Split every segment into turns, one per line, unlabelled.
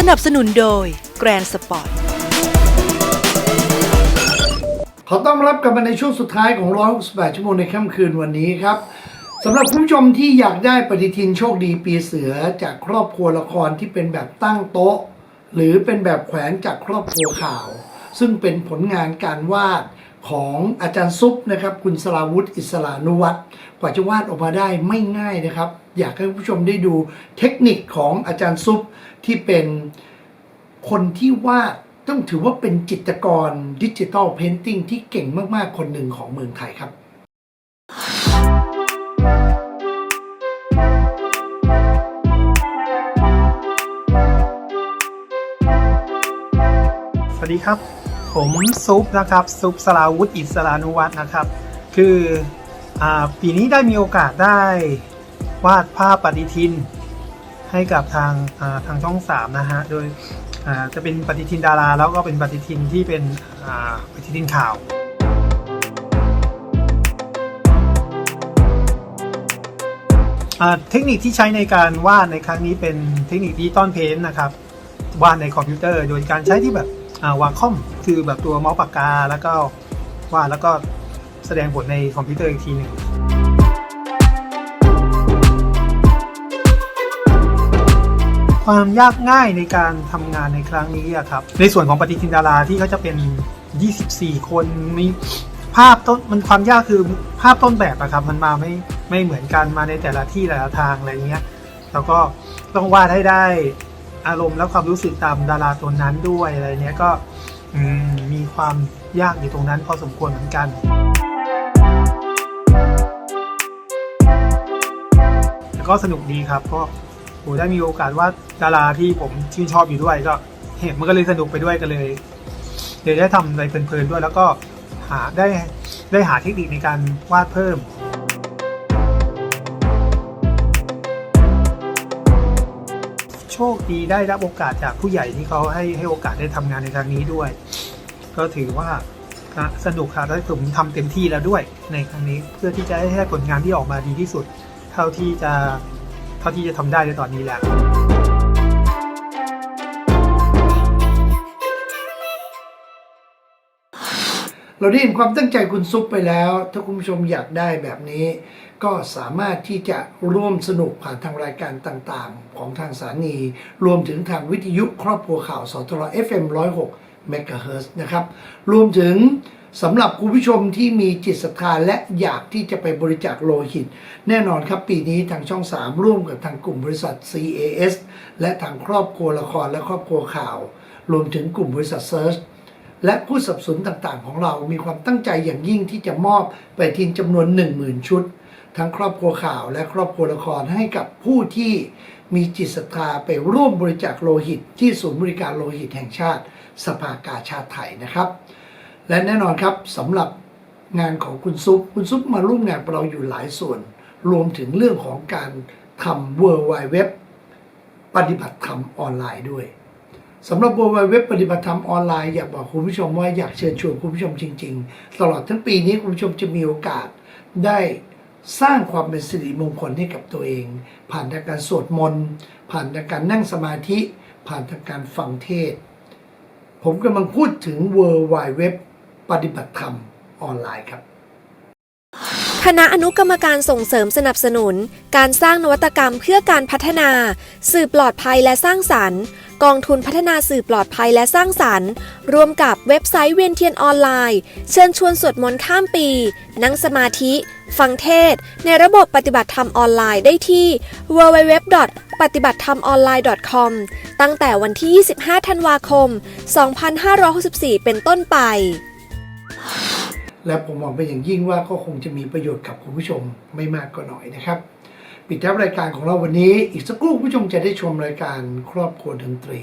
สนับสนุนโดย Grand Sport
ขอต้อนรับกลับมาในช่วงสุดท้ายของ168ชั่วโมงในค่ำคืนวันนี้ครับสำหรับคุณผู้ชมที่อยากได้ปฏิทินโชคดีปีเสือจากครอบครัวละครที่เป็นแบบตั้งโต๊ะ หรือเป็นแบบแขวนจากครอบครัวข่าว ซึ่งเป็นผลงานการวาด ของอาจารย์ซุปนะครับ คุณสราวุธอิสรานุวัตรกว่าจะวาดออกมาได้ไม่ง่ายนะครับ อยากให้ผู้ชมได้ดูเทคนิคของอาจารย์ซุปที่เป็นคนที่วาดต้องถือว่าเป็นจิตรกรดิจิทัลเพนติ้งที่เก่งมากๆ คนหนึ่งของเมืองไทยครับ
สวัสดีครับ ผมซุปนะครับซุปสลาวุธอิสรานุวัฒน์นะครับ คืออปีนี้ได้มีโอกาสได้วาดภาพปฏิทินให้กับทางทางช่อง3นะฮะโดยจะเป็นปฏิทินดาราแล้วก็เป็นปฏิทินที่เป็นปฏิทินข่าวเทคนิคที่ใช้ในการวาดในครั้งนี้เป็นเทคนิคดิจิตอลเพนนะครับวาดในคอมพิวเตอร์ โดยการใช้ที่แบบ วางคอมคือแบบตัวเมาส์ปากกาแล้วก็วาดแล้วก็แสดงผลในคอมพิวเตอร์อีกทีหนึ่งความยากง่ายในการทำงานในครั้งนี้อะครับ ในส่วนของปฏิทินดาราที่เขาจะเป็น 24 คนมีภาพต้นมันความยากคือภาพต้นแบบอะครับ มันมาไม่ไม่เหมือนกันมาในแต่ละที่แต่ละทางอะไรเงี้ย แล้วก็ต้องวาดให้ได้ อารมณ์และความรู้สึกตามดาราตัวนั้นด้วยอะไรเนี้ยก็มมีความยากอยู่ตรงนั้นพอสมควรเหมือนกัน แล้วก็สนุกดีครับก็โหได้มีโอกาสว่าดาราที่ผมชื่นชอบอยู่ด้วยก็เห็นมันก็เลยสนุกไปด้วยกันเลยเดี๋ยวได้ทำอะไรเพลินๆด้วย แล้วก็หาได้ได้หาเทคนิคในการวาดเพิ่ม โชคดีได้รับโอกาสจากผู้ใหญ่ที่เขาให้ให้โอกาสได้ทำงานในทางนี้ด้วย ก็ถือว่าอะสนุกครับและผมทำเต็มที่แล้วด้วยในครั้งนี้เพื่อที่จะให้ผลงานที่ออกมาดีที่สุด เท่าที่จะเท่าที่จะทำได้ในตอนนี้แหละ
เราได้เห็นความตั้งใจคุณซุปไปแล้ว ถ้าคุณผู้ชมอยากได้แบบนี้ ก็สามารถที่จะร่วมสนุกผ่านทางรายการต่างๆ ของทางสถานี รวมถึงทางวิทยุครอบครัวข่าวสทร FM 106 MHz นะครับ รวมถึงสำหรับคุณผู้ชมที่มีจิตศรัทธาและอยากที่จะไปบริจาคโลหิต แน่นอนครับปีนี้ทางช่อง 3 ร่วมกับทางกลุ่มบริษัท CAS และทางครอบครัวละครและครอบครัวข่าว รวมถึงกลุ่มบริษัท Search และผู้สนับสนุนต่างๆ ของเรามีความตั้งใจอย่างยิ่งที่จะมอบไปทินจำนวน 10,000 ชุด ทั้งครอบครัวข่าวและครอบครัวละครให้กับผู้ที่มีจิตศรัทธาไปร่วมบริจาคโลหิต ที่ศูนย์บริการโลหิตแห่งชาติ สภากาชาติไทยนะครับ และแน่นอนครับสำหรับงานของคุณซุปคุณซุปมาร่วมงานเราอยู่หลายส่วน รวมถึงเรื่องของการทำ w w w ปฏิบัติธรรมออนไลน์ด้วย สำหรับ w w w ปฏิบัติธรรมออนไลน์อยากบอกคุณผู้ชมว่าอยากเชิญชวนคุณผู้ชมจริง ๆ ตลอดทั้งปีนี้คุณผู้ชมจะมีโอกาสได้สร้างความเป็นสิริมงคลให้กับตัวเอง ผ่านทางการสวดมนต์ผ่านทางการนั่งสมาธิ ผ่านทางการฟังเทศ ผมกำลังพูดถึง w w w ปฏิบัติธรรมออนไลน์ครับ
คณะอนุกรรมการส่งเสริมสนับสนุน การสร้างนวัตกรรมเพื่อการพัฒนา สื่อปลอดภัยและสร้างสรรค์ กองทุนพัฒนาสื่อปลอดภัยและสร้างสรรค์ ร่วมกับเว็บไซต์เวียนเทียนออนไลน์ เชิญชวนสวดมนต์ข้ามปี นั่งสมาธิ ฟังเทศ ในระบบปฏิบัติธรรมออนไลน์ได้ที่ www. ปฏิบัติธรรมออนไลน์ .com ตั้งแต่วันที่ 25 ธันวาคม 2564 เป็นต้นไป
และผมหวังเป็นอย่างยิ่งว่าก็คงจะมีประโยชน์กับคุณผู้ชมไม่มากก็น้อยนะครับ ปิดท้ายรายการของเราวันนี้ อีกสักครู่ผู้ชมจะได้ชมรายการครอบครัวดนตรี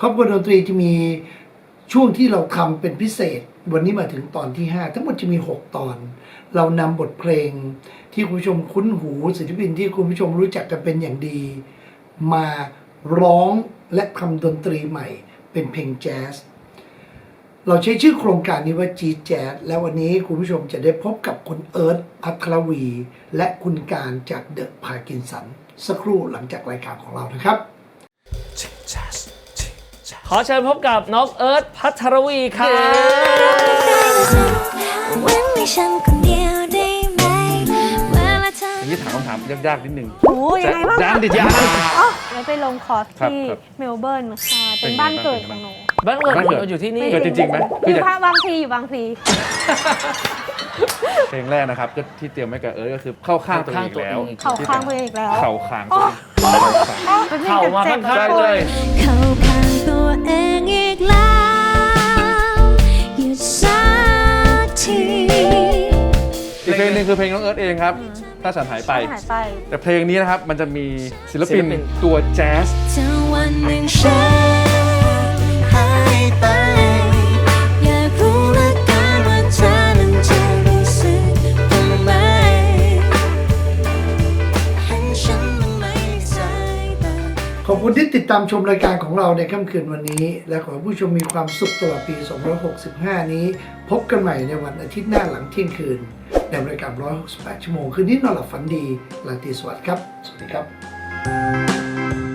ครอบครัวดนตรีจะมีช่วงที่เราทำเป็นพิเศษ วันนี้มาถึงตอนที่ 5 ทั้งหมดจะมี 6 ตอน เรานำบทเพลงที่คุณผู้ชมคุ้นหูศิลปินที่คุณผู้ชมรู้จักกันเป็นอย่างดี มาร้องและทำดนตรีใหม่ เป็นเพลงแจ๊ส เราใช้ชื่อโครงการนี้ว่าจีแจ๊ดและวันนี้คุณผู้ชมจะได้พบกับคุณเอิร์ธพัทรวี และคุณการจากเดอะพากินสัน สักครู่หลังจากรายการของเรานะครับ
Jazz,
ขอเชิญพบกับน้องเอิร์ธพัทรวีครับ
เว้นให้ฉันคนเดียวได้ไหมเวลาเธอ
อย่างนี้ถามคำถามยากๆนิดนึง
โอ้ยยังไงบ้าง
ยั
คะ
นดิยัน
แล้วไปลงคอร์ส
ครับ
ที่
ครับ
เมลเบิร์นค่ะ
เป็
เป็นน
ไง
บ้าน
บ้าง
เกิด
เป็นไง
ของหนู
บ้านเกิด
บ้านเกิด
อยู่ที่นี่
เกิดจริงๆไหม
อ
คืออย
ยู่
ยาก
ภาคบางพลีอยู่บางพลี
เพลงแรกนะครับก็ที่เตรียมไว้กับเอิร์ธก็คือเข้าข้างตัวเองอีกแล้ว
เข่าข้างตัวเองอีกแล้ว
เข่าข้างตัวเองเข่าข้าง
เป็นเพลง
เข่ามา
เจ็บ
ข้าง
ใช่
ๆ
ใช่
เข้าข้างตัวเองอีกแล้วหยุดสักที
อีกเพลงหนึ่งคือเพลงน้องเอิร์ธเองครับ ถ้าฉันหายไป
หายไป
แต่เพลงนี้นะครับ มันจะมีศิลปิน
ศิลปิน
ตัวแจ๊ส
ถ้าวันหนึ่งฉันหายไป
ขอบคุณที่ติดตามชมรายการของเราในค่ำคืนวันนี้ และขอให้ผู้ชมมีความสุขตลอดปี 265 นี้ พบกันใหม่ในวันอาทิตย์หน้าหลังเที่ยงคืนในรายการ 168 ชั่วโมง คืนนี้นอนหลับฝันดีลาตีสวัสดิ์ครับ สวัสดีครับ